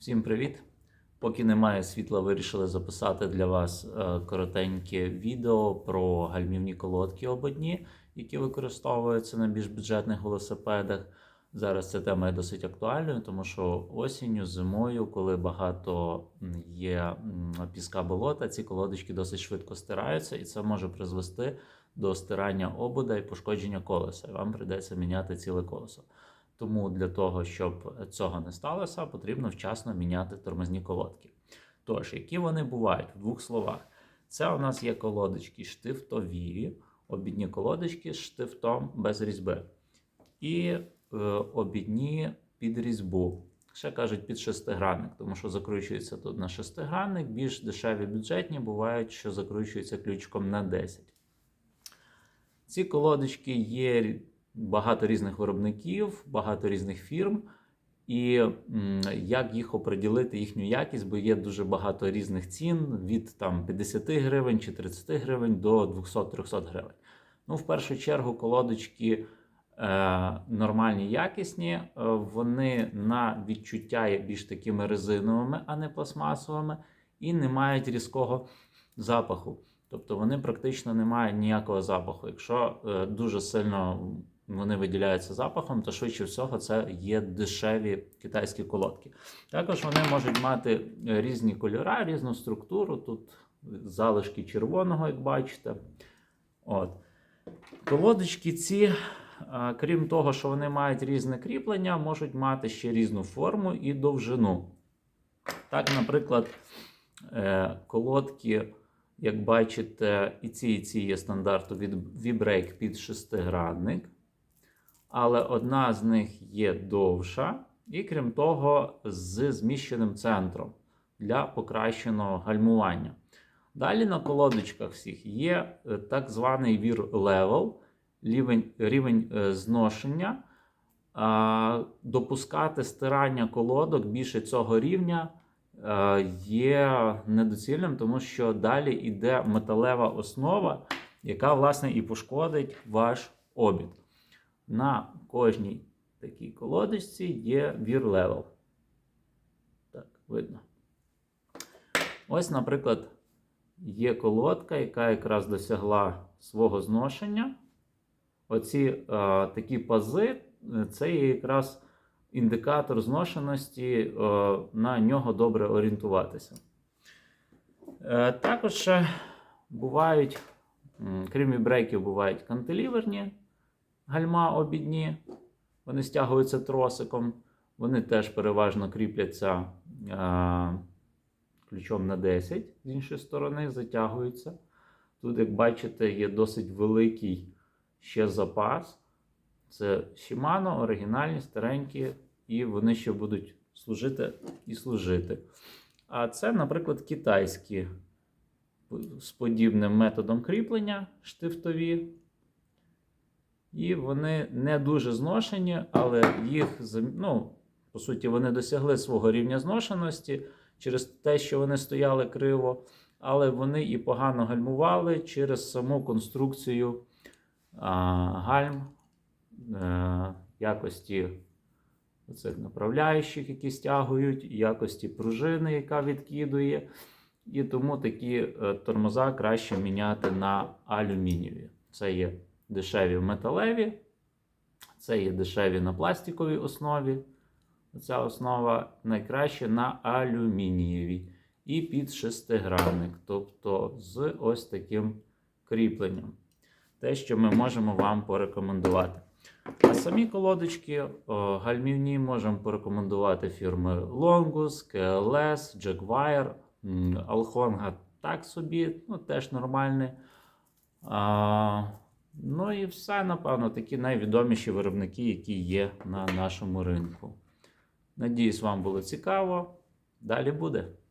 Всім привіт! Поки немає світла, вирішили записати для вас е, коротеньке відео про гальмівні колодки ободні, які використовуються на більш бюджетних велосипедах. Зараз ця тема є досить актуальною, тому що осінню, зимою, коли багато є піска болота, ці колодочки досить швидко стираються, і це може призвести до стирання обода і пошкодження колеса. І вам прийдеться міняти ціле колесо. Тому для того, щоб цього не сталося, потрібно вчасно міняти тормозні колодки. Тож, які вони бувають в двох словах? Це у нас є колодочки штифтові, обідні колодочки з штифтом без різьби. І е, обідні під різьбу. Ще кажуть під шестигранник, тому що закручується тут на шестигранник, більш дешеві бюджетні бувають, що закручуються ключиком на 10. Ці колодочки є багато різних виробників, багато різних фірм. І як їх оприділити, їхню якість, бо є дуже багато різних цін від там 50 гривень чи 30 гривень до 200-300 гривень. Ну, в першу чергу, колодочки е, нормальні, якісні, е, вони на відчуття є більш такими резиновими, а не пластмасовими, і не мають різкого запаху. Тобто вони практично не мають ніякого запаху. Якщо е, дуже сильно вони виділяються запахом, то швидше всього це є дешеві китайські колодки. Також вони можуть мати е, різні кольори, різну структуру. Тут залишки червоного, як бачите. От. Колодочки ці, е, крім того, що вони мають різне кріплення, можуть мати ще різну форму і довжину. Так, наприклад, е, колодки, як бачите, і ці, і ці є стандарту від V-Brake під шестигранник але одна з них є довша, і крім того, з зміщеним центром для покращеного гальмування. Далі на колодочках всіх є е, так званий вір level, рівень, рівень зношення. Допускати стирання колодок більше цього рівня е, є недоцільним, тому що далі йде металева основа, яка, власне, і пошкодить ваш обід. На кожній такій колодочці є вір левел. Так, видно. Ось, наприклад, є колодка, яка якраз досягла свого зношення. Оці е, такі пази це є якраз індикатор зношеності, е, на нього добре орієнтуватися. Е, також бувають, м, крім вібрейків, бувають кантиліверні гальма обідні, вони стягуються тросиком, вони теж переважно кріпляться а, ключом на 10 з іншої сторони, затягуються. Тут, як бачите, є досить великий ще запас. Це Shimano, оригінальні, старенькі, і вони ще будуть служити і служити. А це, наприклад, китайські з подібним методом кріплення штифтові. І вони не дуже зношені, але їх ну, по суті вони досягли свого рівня зношеності через те, що вони стояли криво, але вони і погано гальмували через саму конструкцію а, гальм а, якості цих направляючих, які стягують, якості пружини, яка відкидує. І тому такі е, тормоза краще міняти на алюмінієві. Це є дешеві металеві, це є дешеві на пластиковій основі. Ця основа найкраще на алюмінієвій. І під шестигранник, тобто з ось таким кріпленням. Те, що ми можемо вам порекомендувати. А самі колодочки о, гальмівні можемо порекомендувати фірми Longus, KLS, Jaguar, Alhonga так собі, ну теж нормальний. А, Ну і все, напевно, такі найвідоміші виробники, які є на нашому ринку. Надіюсь, вам було цікаво. Далі буде.